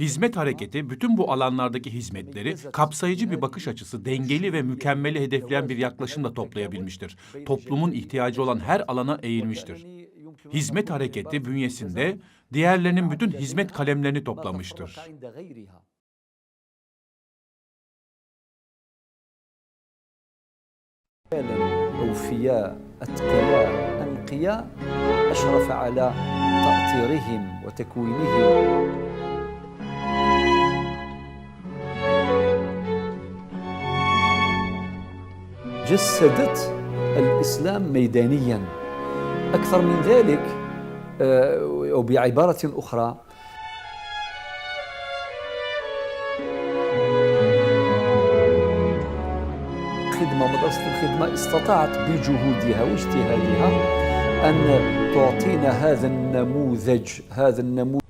Hizmet hareketi bütün bu alanlardaki hizmetleri kapsayıcı bir bakış açısı, dengeli ve mükemmeli hedefleyen bir yaklaşımla toplayabilmiştir. Toplumun ihtiyacı olan her alana eğilmiştir. Hizmet hareketi bünyesinde diğerlerinin bütün hizmet kalemlerini toplamıştır. أوفياء أتقياء أنقياء أشرف على تأطيرهم وتكوينهم جسدت الإسلام ميدانيا. أكثر من ذلك آه، أو بعبارة أخرى. خدمة مدرسة الخدمة استطاعت بجهودها واجتهادها أن تعطينا هذا النموذج هذا النموذج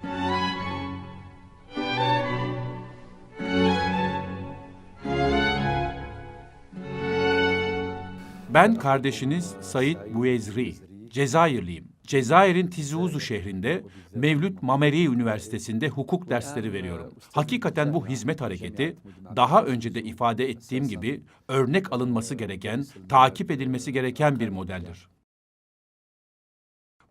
Ben kardeşiniz Said Bouezri, Cezayirliyim. Cezayir'in Tizuzu şehrinde Mevlüt Mameri Üniversitesi'nde hukuk dersleri veriyorum. Hakikaten bu hizmet hareketi daha önce de ifade ettiğim gibi örnek alınması gereken, takip edilmesi gereken bir modeldir.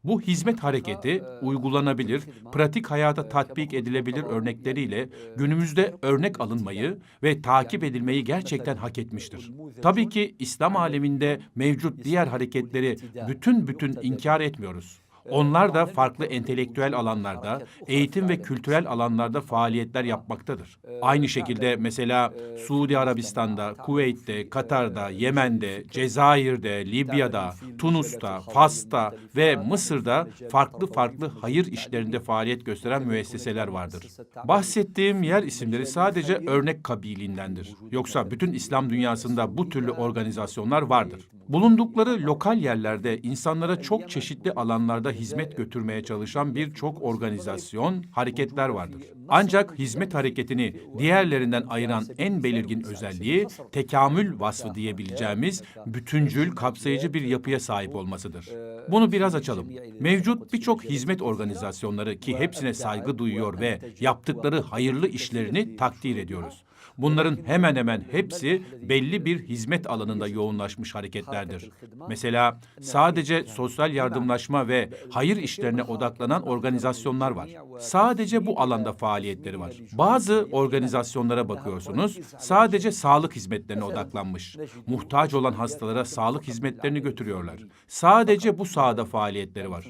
Bu hizmet hareketi uygulanabilir, pratik hayata tatbik edilebilir örnekleriyle günümüzde örnek alınmayı ve takip edilmeyi gerçekten hak etmiştir. Tabii ki İslam aleminde mevcut diğer hareketleri bütün bütün inkar etmiyoruz. Onlar da farklı entelektüel alanlarda, eğitim ve kültürel alanlarda faaliyetler yapmaktadır. Aynı şekilde mesela Suudi Arabistan'da, Kuveyt'te, Katar'da, Yemen'de, Cezayir'de, Libya'da, Tunus'ta, Fas'ta ve Mısır'da farklı farklı hayır işlerinde faaliyet gösteren müesseseler vardır. Bahsettiğim yer isimleri sadece örnek kabiliğindendir. Yoksa bütün İslam dünyasında bu türlü organizasyonlar vardır. Bulundukları lokal yerlerde insanlara çok çeşitli alanlarda hizmet götürmeye çalışan birçok organizasyon, hareketler vardır. Ancak hizmet hareketini diğerlerinden ayıran en belirgin özelliği tekamül vasfı diyebileceğimiz bütüncül, kapsayıcı bir yapıya sahip olmasıdır. Bunu biraz açalım. Mevcut birçok hizmet organizasyonları ki hepsine saygı duyuyor ve yaptıkları hayırlı işlerini takdir ediyoruz. Bunların hemen hemen hepsi belli bir hizmet alanında yoğunlaşmış hareketlerdir. Mesela sadece sosyal yardımlaşma ve hayır işlerine odaklanan organizasyonlar var. Sadece bu alanda faaliyetleri var. Bazı organizasyonlara bakıyorsunuz, sadece sağlık hizmetlerine odaklanmış. Muhtaç olan hastalara sağlık hizmetlerini götürüyorlar. Sadece bu sahada faaliyetleri var.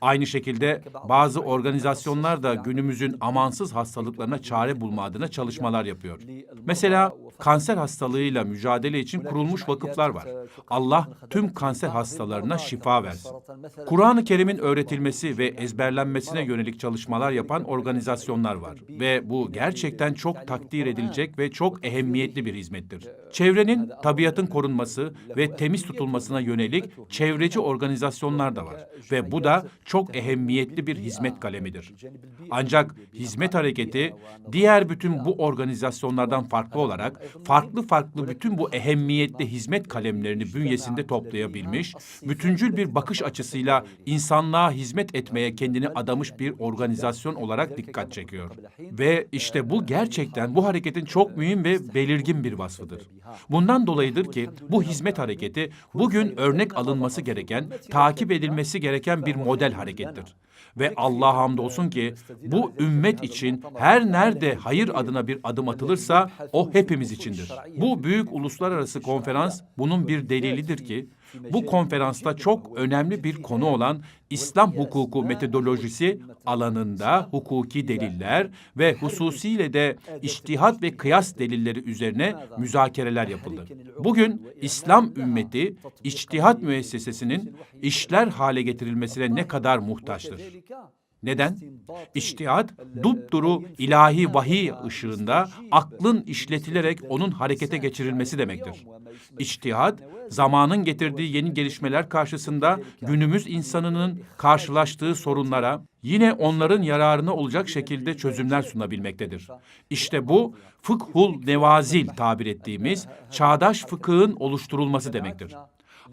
Aynı şekilde bazı organizasyonlar da günümüzün amansız hastalıklarına çare bulma adına çalışmalar yapıyor. Mesela kanser hastalığıyla mücadele için kurulmuş vakıflar var. Allah tüm kanser hastalarına şifa versin. Kur'an-ı Kerim'in öğretilmesi ve ezberlenmesine yönelik çalışmalar yapan organizasyonlar var ve bu gerçekten çok takdir edilecek ve çok ehemmiyetli bir hizmettir. Çevrenin, tabiatın korunması ve temiz tutulmasına yönelik çevreci organizasyonlar da var ve bu da çok ehemmiyetli bir hizmet kalemidir. Ancak hizmet hareketi diğer bütün bu organizasyonlardan farklı olarak farklı farklı bütün bu ehemmiyetli hizmet kalemlerini bünyesinde toplayabilmiş, bütüncül bir bakış açısıyla insanlığa hizmet etmeye kendini adamış bir organizasyon olarak dikkat çekiyor. Ve işte bu gerçekten bu hareketin çok mühim ve belirgin bir vasfıdır. Bundan dolayıdır ki bu hizmet hareketi bugün örnek alınması gereken, takip edilmesi gereken bir model harekettir. Ve Allah hamdolsun ki bu ümmet için her nerede hayır adına bir adım atılırsa o hepimiz içindir. Bu büyük uluslararası konferans bunun bir delilidir ki bu konferansta çok önemli bir konu olan İslam hukuku metodolojisi alanında hukuki deliller ve hususiyle de içtihat ve kıyas delilleri üzerine müzakereler yapıldı. Bugün İslam ümmeti içtihat müessesesinin işler hale getirilmesine ne kadar muhtaçtır? Neden? İçtihat, dupduru ilahi vahiy ışığında aklın işletilerek onun harekete geçirilmesi demektir. İçtihat, zamanın getirdiği yeni gelişmeler karşısında günümüz insanının karşılaştığı sorunlara yine onların yararına olacak şekilde çözümler sunabilmektedir. İşte bu fıkhul nevazil tabir ettiğimiz çağdaş fıkhın oluşturulması demektir.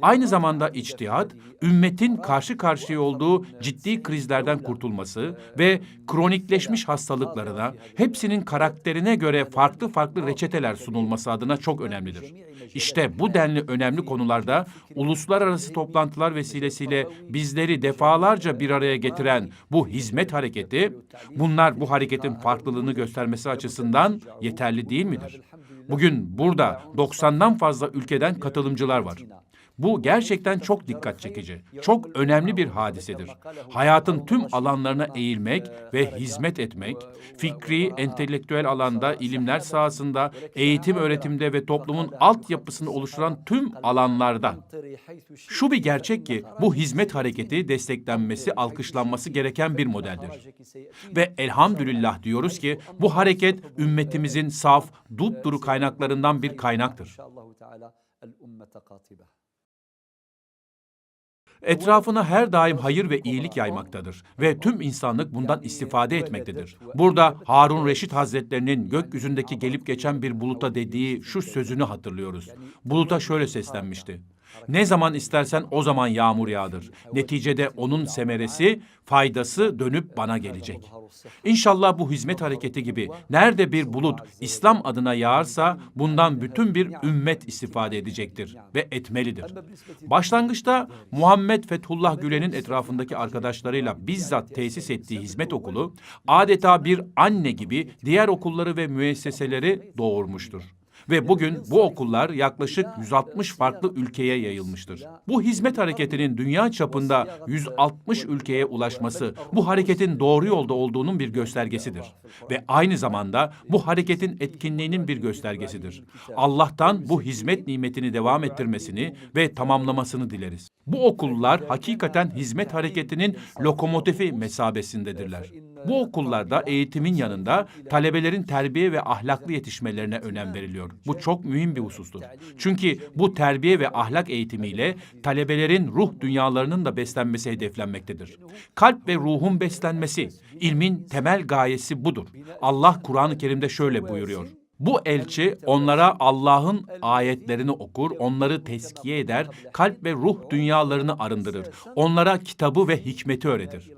Aynı zamanda içtihat, ümmetin karşı karşıya olduğu ciddi krizlerden kurtulması ve kronikleşmiş hastalıklarına, hepsinin karakterine göre farklı farklı reçeteler sunulması adına çok önemlidir. İşte bu denli önemli konularda uluslararası toplantılar vesilesiyle bizleri defalarca bir araya getiren bu hizmet hareketi, bunlar bu hareketin farklılığını göstermesi açısından yeterli değil midir? Bugün burada 90'dan fazla ülkeden katılımcılar var. Bu gerçekten çok dikkat çekici, çok önemli bir hadisedir. Hayatın tüm alanlarına eğilmek ve hizmet etmek, fikri, entelektüel alanda, ilimler sahasında, eğitim öğretimde ve toplumun altyapısını oluşturan tüm alanlarda. Şu bir gerçek ki bu hizmet hareketi desteklenmesi, alkışlanması gereken bir modeldir. Ve elhamdülillah diyoruz ki bu hareket ümmetimizin saf, dupduru kaynaklarından bir kaynaktır. Etrafına her daim hayır ve iyilik yaymaktadır ve tüm insanlık bundan istifade etmektedir. Burada Harun Reşit Hazretlerinin gökyüzündeki gelip geçen bir buluta dediği şu sözünü hatırlıyoruz. Buluta şöyle seslenmişti. Ne zaman istersen o zaman yağmur yağdır. Neticede onun semeresi, faydası dönüp bana gelecek. İnşallah bu hizmet hareketi gibi nerede bir bulut İslam adına yağarsa bundan bütün bir ümmet istifade edecektir ve etmelidir. Başlangıçta Muhammed Fethullah Gülen'in etrafındaki arkadaşlarıyla bizzat tesis ettiği hizmet okulu adeta bir anne gibi diğer okulları ve müesseseleri doğurmuştur. Ve bugün bu okullar yaklaşık 160 farklı ülkeye yayılmıştır. Bu hizmet hareketinin dünya çapında 160 ülkeye ulaşması bu hareketin doğru yolda olduğunun bir göstergesidir. Ve aynı zamanda bu hareketin etkinliğinin bir göstergesidir. Allah'tan bu hizmet nimetini devam ettirmesini ve tamamlamasını dileriz. Bu okullar hakikaten hizmet hareketinin lokomotifi mesabesindedirler. Bu okullarda eğitimin yanında talebelerin terbiye ve ahlaklı yetişmelerine önem veriliyor. Bu çok mühim bir husustur. Çünkü bu terbiye ve ahlak eğitimiyle talebelerin ruh dünyalarının da beslenmesi hedeflenmektedir. Kalp ve ruhun beslenmesi, ilmin temel gayesi budur. Allah Kur'an-ı Kerim'de şöyle buyuruyor. Bu elçi onlara Allah'ın ayetlerini okur, onları teskiye eder, kalp ve ruh dünyalarını arındırır. Onlara kitabı ve hikmeti öğretir.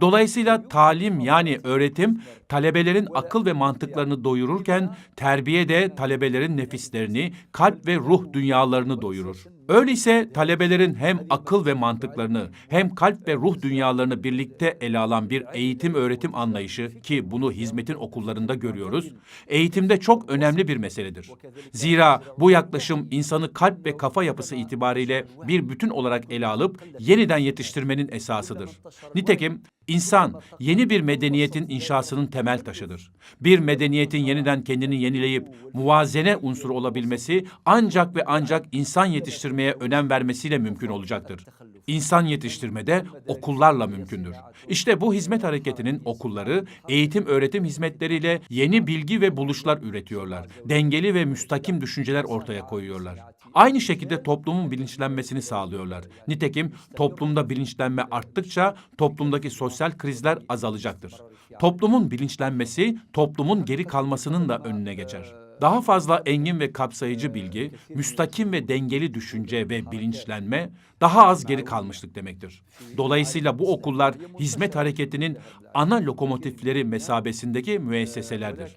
Dolayısıyla talim yani öğretim talebelerin akıl ve mantıklarını doyururken terbiye de talebelerin nefislerini, kalp ve ruh dünyalarını doyurur. Öyleyse talebelerin hem akıl ve mantıklarını hem kalp ve ruh dünyalarını birlikte ele alan bir eğitim öğretim anlayışı ki bunu hizmetin okullarında görüyoruz, eğitimde çok önemli bir meseledir. Zira bu yaklaşım insanı kalp ve kafa yapısı itibariyle bir bütün olarak ele alıp yeniden yetiştirmenin esasıdır. Nitekim İnsan yeni bir medeniyetin inşasının temel taşıdır. Bir medeniyetin yeniden kendini yenileyip muvazene unsuru olabilmesi ancak ve ancak insan yetiştirmeye önem vermesiyle mümkün olacaktır. İnsan yetiştirmede okullarla mümkündür. İşte bu hizmet hareketinin okulları eğitim öğretim hizmetleriyle yeni bilgi ve buluşlar üretiyorlar. Dengeli ve müstakim düşünceler ortaya koyuyorlar. Aynı şekilde toplumun bilinçlenmesini sağlıyorlar. Nitekim toplumda bilinçlenme arttıkça toplumdaki sosyal krizler azalacaktır. Toplumun bilinçlenmesi toplumun geri kalmasının da önüne geçer. Daha fazla engin ve kapsayıcı bilgi, müstakim ve dengeli düşünce ve bilinçlenme daha az geri kalmışlık demektir. Dolayısıyla bu okullar hizmet hareketinin ana lokomotifleri mesabesindeki müesseselerdir.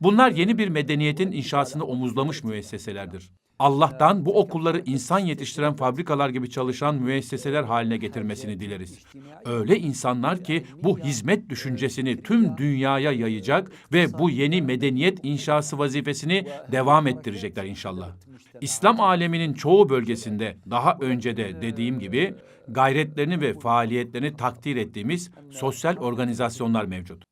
Bunlar yeni bir medeniyetin inşasını omuzlamış müesseselerdir. Allah'tan bu okulları insan yetiştiren fabrikalar gibi çalışan müesseseler haline getirmesini dileriz. Öyle insanlar ki bu hizmet düşüncesini tüm dünyaya yayacak ve bu yeni medeniyet inşası vazifesini devam ettirecekler inşallah. İslam aleminin çoğu bölgesinde daha önce de dediğim gibi gayretlerini ve faaliyetlerini takdir ettiğimiz sosyal organizasyonlar mevcut.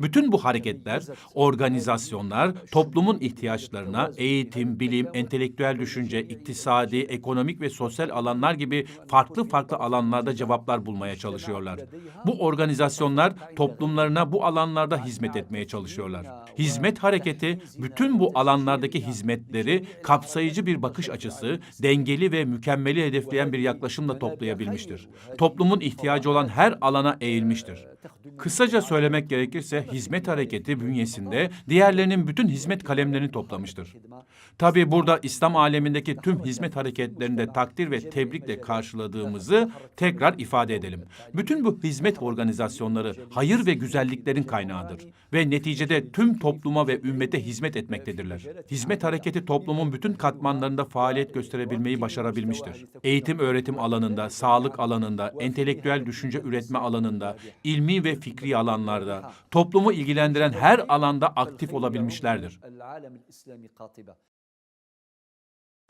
Bütün bu hareketler, organizasyonlar toplumun ihtiyaçlarına eğitim, bilim, entelektüel düşünce, iktisadi, ekonomik ve sosyal alanlar gibi farklı farklı alanlarda cevaplar bulmaya çalışıyorlar. Bu organizasyonlar toplumlarına bu alanlarda hizmet etmeye çalışıyorlar. Hizmet hareketi bütün bu alanlardaki hizmetleri kapsayıcı bir bakış açısı, dengeli ve mükemmeli hedefleyen bir yaklaşımla toplayabilmiştir. Toplumun ihtiyacı olan her alana eğilmiştir. Kısaca söylemek gerekirse hizmet hareketi bünyesinde diğerlerinin bütün hizmet kalemlerini toplamıştır. Tabi burada İslam alemindeki tüm hizmet hareketlerinde takdir ve tebrikle karşıladığımızı tekrar ifade edelim. Bütün bu hizmet organizasyonları hayır ve güzelliklerin kaynağıdır ve neticede tüm topluma ve ümmete hizmet etmektedirler. Hizmet hareketi toplumun bütün katmanlarında faaliyet gösterebilmeyi başarabilmiştir. Eğitim öğretim alanında, sağlık alanında, entelektüel düşünce üretme alanında, ilmi ve fikri alanlarda, toplumu ilgilendiren her alanda aktif olabilmişlerdir.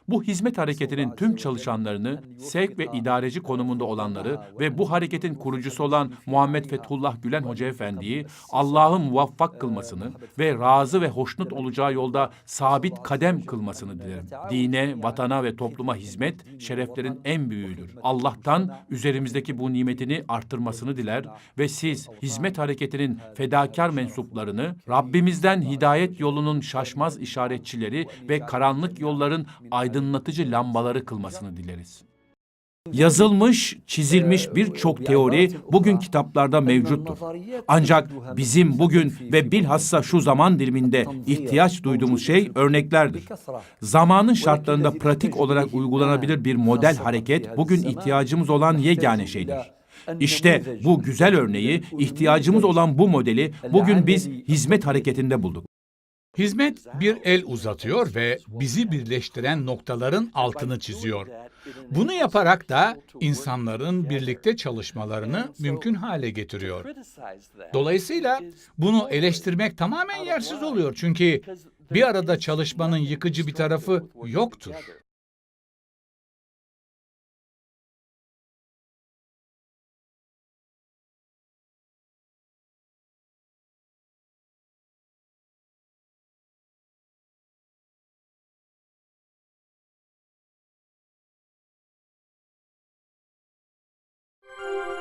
Bu hizmet hareketinin tüm çalışanlarını, sevk ve idareci konumunda olanları ve bu hareketin kurucusu olan Muhammed Fethullah Gülen Hoca Efendi'yi Allah'ın muvaffak kılmasını ve razı ve hoşnut olacağı yolda sabit kadem kılmasını dilerim. Dine, vatana ve topluma hizmet şereflerin en büyüğüdür. Allah'tan üzerimizdeki bu nimetini artırmasını diler ve siz hizmet hareketinin fedakar mensuplarını Rabbimizden hidayet yolunun şaşmaz işaretçileri ve karanlık yolların aydınlatıcı lambaları kılmasını dileriz. Yazılmış, çizilmiş birçok teori bugün kitaplarda mevcuttur. Ancak bizim bugün ve bilhassa şu zaman diliminde ihtiyaç duyduğumuz şey örneklerdir. Zamanın şartlarında pratik olarak uygulanabilir bir model hareket bugün ihtiyacımız olan yegane şeydir. İşte bu güzel örneği, ihtiyacımız olan bu modeli bugün biz hizmet hareketinde bulduk. Hizmet bir el uzatıyor ve bizi birleştiren noktaların altını çiziyor. Bunu yaparak da insanların birlikte çalışmalarını mümkün hale getiriyor. Dolayısıyla bunu eleştirmek tamamen yersiz oluyor çünkü bir arada çalışmanın yıkıcı bir tarafı yoktur.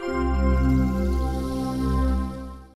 Música